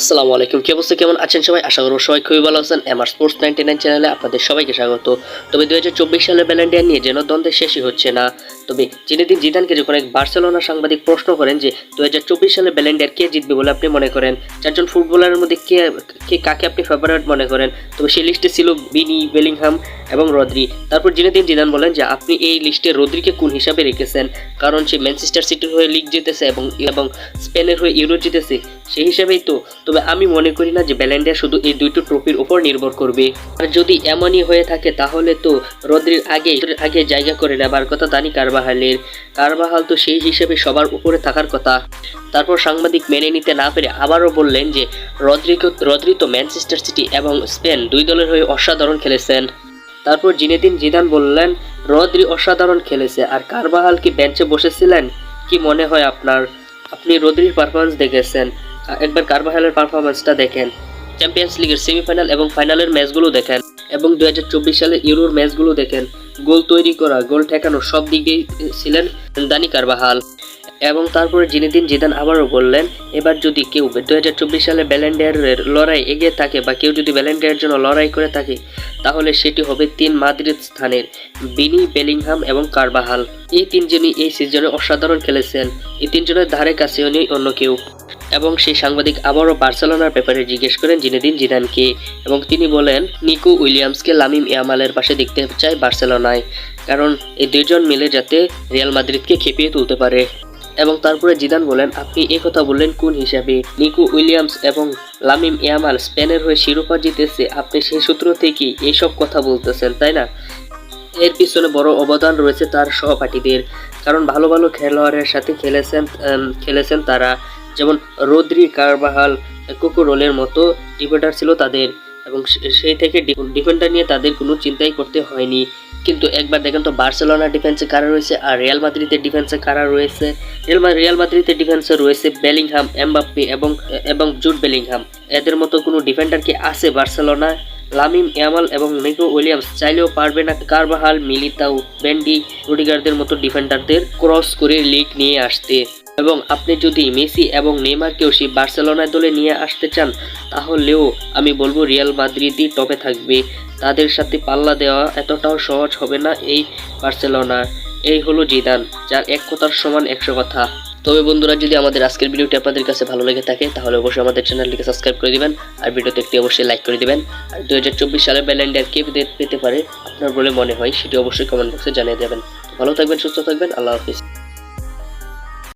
আসসালামু আলাইকুম। কি অবস্থা? কেমন আছেন সবাই? আশা করব সবাই খুবই ভালো আছেন। এমআর স্পোর্টস নাইনটি নাইন চ্যানেলে আপনাদের সবাইকে স্বাগত। তবে দু হাজার চব্বিশ সালে ব্যালেন্ডিয়ার নিয়ে যেন দ্বন্দ্বের শেষই হচ্ছে না তবে জিনেদিন জিদানকে যখন এক বার্সেলোনা সাংবাদিক প্রশ্ন করেন যে দু হাজার চব্বিশ সালে ব্যালেন্ডিয়ার কে জিতবে বলে আপনি মনে করেন? চারজন ফুটবলারের মধ্যে কে কে, কাকে আপনি ফেভারিট মনে করেন? তবে সেই লিস্টে ছিল বিনি বেলিংহাম এবং রদ্রি তারপর জিনেদিন জিদান বলেন যে আপনি এই লিস্টে রদ্রিকে কোন হিসাবে রেখেছেন? কারণ সে ম্যানচেস্টার সিটির হয়ে লিগ জিতেছে এবং এবং স্পেনের হয়ে ইউরো জিতেছে। সেই হিসাবেই তো। তবে আমি মনে করি না যে ব্যালেন্ডিয়া শুধু এই দুইটো ট্রফির উপর নির্ভর করবে। আর যদি এমনই হয়ে থাকে, তাহলে তো রদ্রির আগে আগে জায়গা করে নেবার কথা দানি কারবাহালের। কারবাহাল তো সেই হিসেবে সবার উপরে থাকার কথা। তারপর সাংবাদিক মেনে নিতে না পেরে আবারও বললেন যে রদ্রিকে রদ্রি তো ম্যানচেস্টার সিটি এবং স্পেন দুই দলের হয়ে অসাধারণ খেলেছেন। তারপর জিনেদিন জিদান বললেন, রদ্রি অসাধারণ খেলেছে, আর কারবাহাল কি বেঞ্চে বসেছিলেন? কি মনে হয় আপনার? আপনি রদ্রির পারফরমেন্স দেখেছেন। একবার কারবাহালের পারফরমেন্সটা দেখেন। চ্যাম্পিয়ন্স লিগের সেমিফাইনাল এবং ফাইনালের ম্যাচগুলো দেখেন। এবং দু সালের ইউরোর ম্যাচগুলো দেখেন। গোল তৈরি করা, গোল ঠেকানো সব দিক ছিলেন দানি কারবাহাল। এবং তারপরে জিনেদিন জিদান আবারও বললেন, এবার যদি কেউ দু হাজার চব্বিশ সালে ব্যালেন্ডিয়ারের লড়াই এগিয়ে থাকে বা কেউ যদি ব্যালেন্ডিয়ারের জন্য লড়াই করে থাকে, তাহলে সেটি হবে তিন মাদ্রিদ স্থানের বিনি, বেলিংহাম এবং কারবাহাল। এই তিনজনই এই সিজনে অসাধারণ খেলেছেন। এই তিনজনের ধারে কাছেও নেই অন্য কেউ। এবং সেই সাংবাদিক আবারও বার্সেলোনার ব্যাপারে জিজ্ঞেস করেন জিনেদিন জিদানকে এবং তিনি বলেন, নিকো উইলিয়ামসকে লামিম ইয়ামালের পাশে দেখতে চায় বার্সেলোনায়, কারণ এই দুইজন মিলে যাতে রিয়াল মাদ্রিদকে খেপিয়ে তুলতে পারে। এবং তারপরে জিদান বলেন, আপনি কথা বললেন কোন হিসাবে? নিকো উইলিয়ামস এবং লামিম ইয়ামাল স্পেনের হয়ে শিরোপা জিতেছে, আপনি সেই সূত্র থেকেই এইসব কথা বলতেছেন, তাই না? এর পিছনে বড় অবদান রয়েছে তার সহপাঠীদের, কারণ ভালো ভালো খেলোয়াড়ের সাথে খেলেছেন খেলেছেন তারা। যেমন রোদ্রি কারবাহাল, কুকুরোলের মতো ডিফেন্ডার ছিল তাদের এবং সেই থেকে ডিফেন্ডার নিয়ে তাদের কোনো চিন্তাই করতে হয়নি। কিন্তু একবার দেখেন তো বার্সেলোনা ডিফেন্সে কারা রয়েছে আর রিয়াল মাদ্রিদের ডিফেন্সে কারা রয়েছে? রিয়াল রিয়াল মাদ্রিদের ডিফেন্সে রয়েছে বেলিংহাম, এমবাপ্পি এবং এবং জুট বেলিংহাম। এদের মতো কোনো ডিফেন্ডার কি আছে বার্সেলোনা? লামিম ইয়ামাল এবং নিকো উইলিয়ামস চাইলেও পারবে না। কারবাহাল, মিলিতাও, বেন্ডি, রুডিগারদের মতো ডিফেন্ডারদের ক্রস করে লিগ নিয়ে আসতে। এবং আপনি যদি মেসি এবং নেইমারকেও সেই বার্সেলোনা দলে নিয়ে আসতে চান, তাহলেও আমি বলব রিয়াল মাদ্রিদই টপে থাকবে। তাদের সাথে পাল্লা দেওয়া এতটাও সহজ হবে না এই বার্সেলোনার। এই হলো জিদান, যার এক কথার সমান একশো কথা। তবে বন্ধুরা, যদি আমাদের আজকের ভিডিওটি আপনাদের কাছে ভালো লেগে থাকে, তাহলে অবশ্যই আমাদের চ্যানেলটিকে সাবস্ক্রাইব করে দিবেন, আর ভিডিওতে একটি অবশ্যই লাইক করে দিবেন। আর দু হাজার চব্বিশ সালে ব্যালেন্ডার কে পেতে পারে আপনার বলে মনে হয়, সেটি অবশ্যই কমেন্ট বক্সে জানিয়ে দেবেন। ভালো থাকবেন, সুস্থ থাকবেন, আল্লাহ হাফিজ।